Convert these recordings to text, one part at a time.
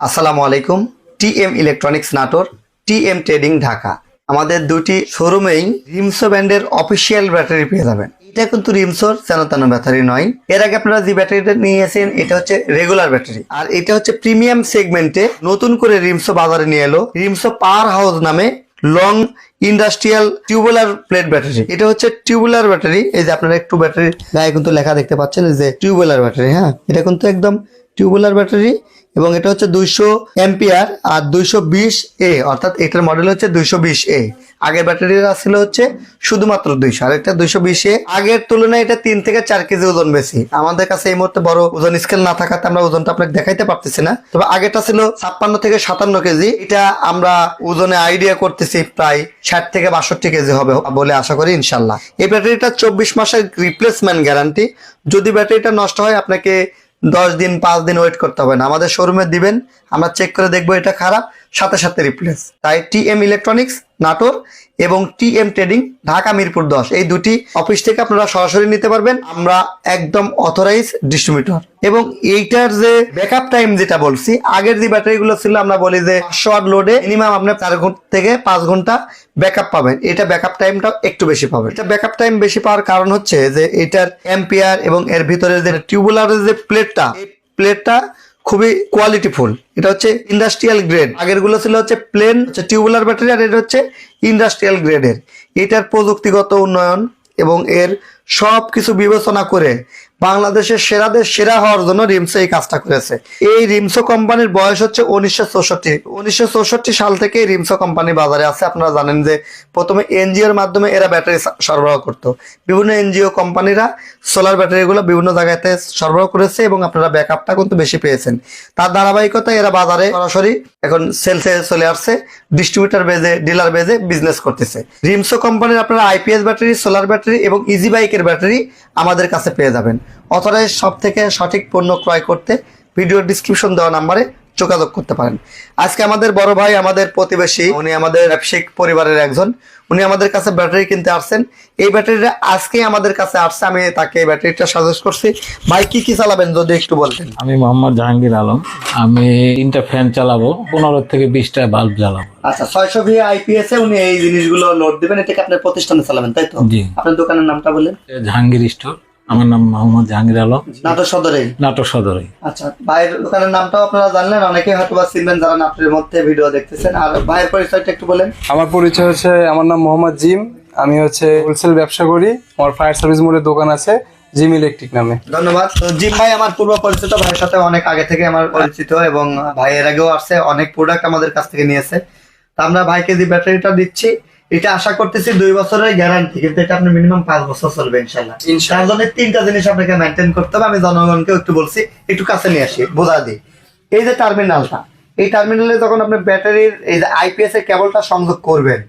আসসালামু আলাইকুম T M electronics Natore T M trading Dhaka. আমাদের দুটি শোরুমেই রিমসো ব্র্যান্ডের অফিসিয়াল ব্যাটারি পেয়ে যাবেন। এটা কিন্তু রিমসোর তেন তেন ব্যাটারি নয়। এর আগে আপনারা যে ব্যাটারিটা নিয়েছেন, এটা হচ্ছে রেগুলার ব্যাটারি। আর এটা হচ্ছে প্রিমিয়াম সেগমেন্টে নতুন করে রিমসো বাজারে নিয়ে এলো। রিমসো পাওয়ার হাউস নামে long industrial tubular plate battery. এটা হচ্ছে টিউবুলার ব্যাটারি। এই যে আপনারা একটু ব্যাটারি গায়ে কিন্তু লেখা দেখতে পাচ্ছেন যে টিউবুলার ব্যাটারি হ্যাঁ? এটা কিন্তু একদম টিউবুলার ব্যাটারি এবং এটা হচ্ছে দুইশো এম্পিয়ার আর দুইশো বিশ এ, অর্থাৎ এটার মডেল হচ্ছে দুইশো বিশ এ। আগের ব্যাটারিটা ছিল হচ্ছে শুধুমাত্র দুইশো, আর একটা দুইশো বিশ এ। আগের তুলনায় এটা তিন থেকে চার কেজি ওজন বেশি। আমাদের কাছে এই মুহূর্তে বড় ওজন স্কেল না থাকাতে আমরা ওজনটা আপনাকে দেখাইতে পারতেছি না। তবে আগেরটা ছিল ছাপ্পান্ন থেকে সাতান্ন কেজি। এটা আমরা ওজনে আইডিয়া করতেছি প্রায় ষাট থেকে বাষট্টি কেজি হবে বলে আশা করি, ইনশাল্লাহ। এই ব্যাটারিটা চব্বিশ মাসের রিপ্লেসমেন্ট গ্যারান্টি যদি ব্যাটারিটা নষ্ট হয়, আপনাকে দশ দিন, পাঁচ দিন ওয়েট করতে হবে না। আমাদের শোরুমে দিবেন আমরা চেক করে দেখব এটা খারাপ, সাথে সাথে রিপ্লেস তাই টি এম ইলেকট্রনিক্স নাটোর এবং T M trading Dhaka Mirpur দশ। এই দুটি অফিস থেকে আপনারা সরাসরি নিতে পারবেন। আমরা একদম অথরাইজ ডিস্ট্রিবিউটর এবং এইটার যে ব্যাকআপ টাইম যেটা বলছি, আগের যে ব্যাটারিগুলো ছিল, আমরা বলি যে পাঁচশো আট লোডে মিনিমাম আপনার চার ঘণ্টা থেকে পাঁচ ঘণ্টা ব্যাকআপ পাবেন। এটা ব্যাকআপ টাইমটা একটু বেশি পাবেন। এটা ব্যাকআপ টাইম বেশি পাওয়ার কারণ হচ্ছে যে এটার এম্পিয়ার এবং এর ভিতরে যে টিউবুলারের যে প্লেটটা প্লেটটা খুবই কোয়ালিটিফুল এটা হচ্ছে ইন্ডাস্ট্রিয়াল গ্রেড আগেরগুলো ছিল হচ্ছে প্লেন হচ্ছে টিউবুলার ব্যাটারি আর এটা হচ্ছে ইন্ডাস্ট্রিয়াল গ্রেডের এটার প্রযুক্তিগত উন্নয়ন এবং এর সব কিছু বিবেচনা করে বাংলাদেশের সেরাদের সেরা হওয়ার জন্য রিমসো এই কাজটা করেছে। এই রিমসো কোম্পানির বয়স হচ্ছে উনিশশো চৌষট্টি। উনিশশো সাল থেকে রিমসো কোম্পানি বাজারে আছে। আপনারা জানেন যে প্রথমে এনজিওর মাধ্যমে এরা ব্যাটারি সরবরাহ করত। বিভিন্ন এনজিও কোম্পানিরা সোলার ব্যাটারিগুলো বিভিন্ন জায়গাতে সরবরাহ করেছে এবং আপনারা ব্যাকআপটা কিন্তু বেশি পেয়েছেন। তার ধারাবাহিকতা এরা বাজারে সরাসরি এখন সেলসে চলে আসছে ডিস্ট্রিবিউটার বেজে ডিলার বেজে বিজনেস করতেছে। রিমসো কোম্পানির আপনারা আইপিএস ব্যাটারি, সোলার ব্যাটারি এবং ইজি বাইকের ব্যাটারি আমাদের কাছে পেয়ে যাবেন। অথরাইজ সব থেকে সঠিক পণ্য ক্রয় করতে ভিডিও ডিসক্রিপশন দেওয়া নাম্বারে যোগাযোগ করতে পারেন। আজকে আমাদের বড় ভাই আমাদের প্রতিবেশী উনি আমাদের ব্যবসায়িক পরিবারের একজন। উনি আমাদের কাছে ব্যাটারি কিনতে আসছেন। এই ব্যাটারিটা আজকে আমাদের কাছে আসছে। আমি তাকে এই ব্যাটারিটা সাজেস্ট করছি। ভাই কি কি চালাবেন? যদি একটু বলতেন। আমি মোহাম্মদ জাহাঙ্গীর আলম। আমি তিনটা ফ্যান চালাবো। পনেরো থেকে বিশটা বাল্ব জ্বালাবো। আচ্ছা ছয়শো ভি আইপিএস এ উনি এই জিনিসগুলো লোড দিবেন। এটাকে আপনার প্রতিষ্ঠানে চালাবেন তাই তো? জি। আপনার দোকানের নামটা বললেন জাহাঙ্গীর স্টোর আমার নাম মোহাম্মদ জাহাঙ্গীর আলম। নাটোর সদরে? নাটোর সদরে। আচ্ছা ভাইয়ের দোকানের নামটাও আপনারা জানলেন অনেকে হয়তো বা চিনবেন যারা নাটোরের মধ্যে ভিডিও দেখতেছেন। আর ভাইয়ের পরিচয়টা একটু বলেন। আমার পরিচয় হচ্ছে আমার নাম মোহাম্মদ জিম। আমি হচ্ছে হোলসেল ব্যবসা করি। আমার ফায়ার সার্ভিস মোড়ের দোকান আছে জিম ইলেকট্রিক নামে। ধন্যবাদ। জিম ভাই আমার পূর্ব পরিচিত ভাইয়ের সাথে অনেক আগে থেকে আমার পরিচিত এবং ভাই এর আগেও আসছে অনেক প্রোডাক্ট আমাদের কাছ থেকে নিয়েছে। তা আমরা ভাইকে যে ব্যাটারিটা দিচ্ছি এটা আশা করতেছি দুই বছরের গ্যারান্টি কিন্তু এটা আপনি মিনিমাম পাঁচ বছর চলবে ইনশাল্লাহ তার জন্য তিনটা জিনিস আপনাকে মেনটেন করতে হবে আমি জনগণকে একটু বলছি একটু কাছে নিয়ে আসি বোঝা দিই। এই যে টার্মিনালটা এই টার্মিনালে যখন আপনি ব্যাটারির এই যে আইপিএস এর কেবলটা সংযোগ করবেন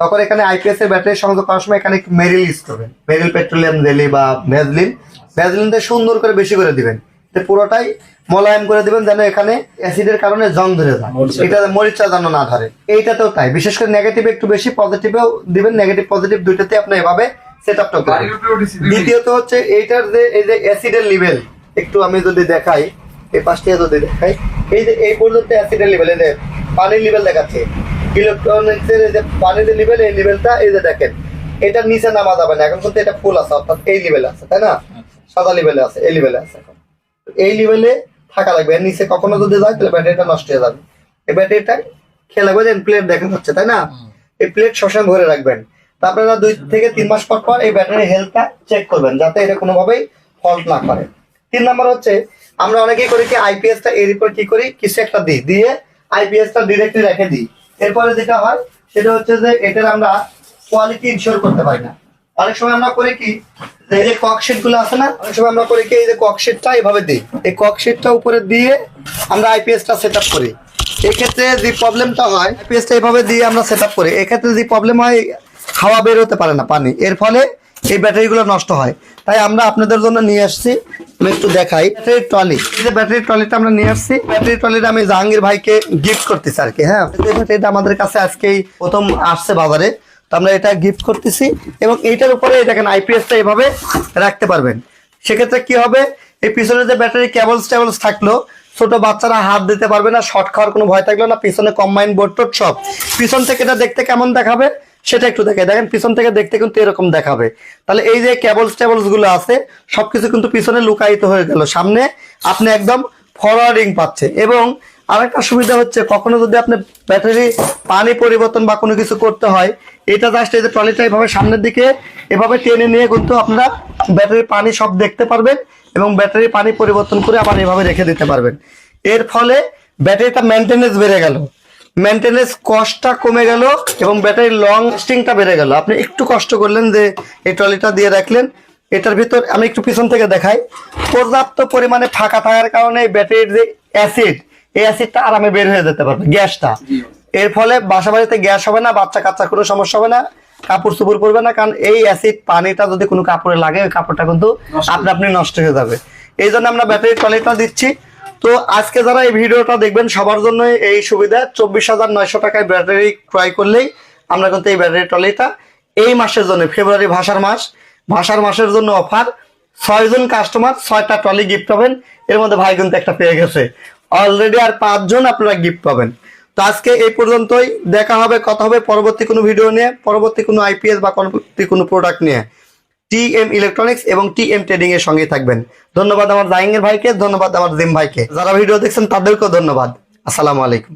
তখন এখানে আইপিএস এর ব্যাটারি সংযোগ করার সময় এখানে মেরিল ইউজ করবেন। মেরিল পেট্রোলিয়াম জেলি বা ভ্যাজলিন ভ্যাজলিনটা সুন্দর করে বেশি করে দিবেন। পুরোটাই মোলায়েম করে দিবেন যেন এখানে অ্যাসিডের কারণে জং ধরে যায়। এটা মরিচা যেন না ধরে। এইটাতেও তাই। বিশেষ করে নেগেটিভ একটু বেশি পজিটিভেও দিবেন। নেগেটিভ পজিটিভ দুইটাতে আপনি এভাবে সেট আপটা করবেন দ্বিতীয়ত হচ্ছে এইটার যে এই যে অ্যাসিডের লেভেল একটু আমি যদি দেখাই এই পাশটা যদি দেখাই এই যে এই পর্যন্ত অ্যাসিডের লেভেল এই যে পানির লেভেল দেখাচ্ছে। ইলেকট্রনিক্সের এই যে পানির লেভেল এই লেভেলটা এই যে দেখেন এটার নিচে নামা যাবে না। এখন কিন্তু এটা ফুল আছে অর্থাৎ এই লেভেলে আছে তাই না? সাদা লেভেলে আছে এই লেভেলে আছে এখন। এই লেভেলে থাকা লাগবে। এর নিচে কখনো যদি যায় তাহলে ব্যাটারিটা নষ্ট হয়ে যাবে। এই ব্যাটারিটা খেয়াল রাখবে যে প্লেট দেখা যাচ্ছে তাই না? এই প্লেট সবসময় ভরে রাখবেন। তা আপনারা দুই থেকে তিন মাস পর পর এই ব্যাটারি হেলথটা চেক করবেন যাতে এটা কোনোভাবেই ফল্ট না করে। তিন নাম্বার হচ্ছে আমরা অনেকেই করি কি আইপিএস টা এর উপর কি করি কিছু একটা দিই। দিয়ে আইপিএস টা ডিরেক্টলি রেখে দিই। এরপরে যেটা হয় সেটা হচ্ছে যে এটার আমরা কোয়ালিটি ইনশিওর করতে পারি না। অনেক সময় আমরা করি কি, এই যে ককশিটগুলো আছে না, অনেক সময় আমরা করি কি, এই যে ককশিটটা এইভাবে দিই। এই ককশিটটা উপরে দিয়ে আমরা আইপিএস টা সেট আপ করি। এক্ষেত্রে যে প্রবলেমটা হয় আইপিএস টা এইভাবে দিয়ে আমরা সেট আপ করি। এক্ষেত্রে যে প্রবলেম হয়, হাওয়া বের হতে পারে না পানি। এর ফলে এই ব্যাটারিগুলো নষ্ট হয়। তাই আমরা আপনাদের জন্য নিয়ে আসছি, আমি একটু দেখাই। ব্যাটারি ট্রলি এই যে ব্যাটারি ট্রলিটা আমরা নিয়ে আসছি ব্যাটারি ট্রলিটা আমি জাহাঙ্গীর ভাইকে গিফট করতেছি আর কি হ্যাঁ। ব্যাটারিটা আমাদের কাছে আজকেই প্রথম আসছে বাজারে। তো আমরা এটা গিফট করতেছি এবং এইটার উপরে দেখেন আইপিএসটা এভাবে রাখতে পারবেন। সেক্ষেত্রে কি হবে? এই পিছনে যে ব্যাটারি কেবলস টেবলস থাকল, ছোট বাচ্চারা হাত দিতে পারবে না শর্ট খাওয়ার কোনো ভয় থাকল না, পিছনে কম্বাইন বোর্ড টোড সব। পিছন থেকে এটা দেখতে কেমন দেখাবে? সেটা একটু দেখে দেখেন, পিছন থেকে দেখতে কিন্তু এরকম দেখাবে। তাহলে এই যে কেবলসগুলো আছে, সবকিছু কিন্তু পিছনে লুকায়িত হয়ে গেল। সামনে আপনি একদম ফরওয়ার্ডিং পাচ্ছে এবং আরেকটা সুবিধা হচ্ছে, কখনো যদি আপনি ব্যাটারি, পানি পরিবর্তন বা কোনো কিছু করতে হয়, এটা জাস্ট এই যে ট্রলিটা এভাবে সামনের দিকে এভাবে টেনে নিয়ে কিন্তু আপনারা ব্যাটারি পানি সব দেখতে পারবেন এবং ব্যাটারি পানি পরিবর্তন করে আবার এভাবে রেখে দিতে পারবেন। এর ফলে ব্যাটারিটা মেনটেনেন্স বেড়ে গেল। মেনটেনেন্স কস্টটা কমে গেল এবং ব্যাটারির লং স্টিংটা বেড়ে গেল। আপনি একটু কষ্ট করলেন যে এই ট্রলিটা দিয়ে রাখলেন। এটার ভিতর আমি একটু পিছন থেকে দেখাই। পর্যাপ্ত পরিমাণে ফাঁকা থাকার কারণে ব্যাটারির যে অ্যাসিড এই অ্যাসিডটা আরামে বের হয়ে যেতে পারবে গ্যাসটা। এর ফলে বাসা বাড়িতে গ্যাস হবে না বাচ্চা কাচ্চা কোনো সমস্যা হবে না কাপড় চুপড় পরবে না কারণ এই অ্যাসিড পানিটা যদি কোনো কাপড়ে লাগে ওই কাপড়টা কিন্তু আপনি আপনি নষ্ট হয়ে যাবে। এই জন্য আমরা ব্যাটারি ট্রলিটা দিচ্ছি। তো আজকে যারা এই ভিডিওটা দেখবেন সবার জন্য এই সুবিধা চব্বিশ হাজার নয়শো টাকায় ব্যাটারি ক্রয় করলেই আমরা কিন্তু এই ব্যাটারি ট্রলিটা এই মাসের জন্য ফেব্রুয়ারি ভাষার মাস ভাষার মাসের জন্য অফার ছয়জন কাস্টমার ছয়টা ট্রলি গিফট পাবেন। এর মধ্যে ভাই কিন্তু একটা পেয়ে গেছে। অলরেডি আর পাঁচজন আপনারা গিফট পাবেন। তো আজকে এই পর্যন্তই। দেখা হবে, কথা হবে পরবর্তী কোনো ভিডিও নিয়ে, পরবর্তী কোনো আইপিএস বা পরবর্তী কোনো প্রোডাক্ট নিয়ে। টি এম ইলেকট্রনিক্স এবং টি এম ট্রেডিং এর সঙ্গে থাকবেন। ধন্যবাদ আমার জাহিঙ্গের ভাইকে, ধন্যবাদ আমার জিম ভাইকে। যারা ভিডিও দেখছেন তাদেরকেও ধন্যবাদ। আসসালামু আলাইকুম।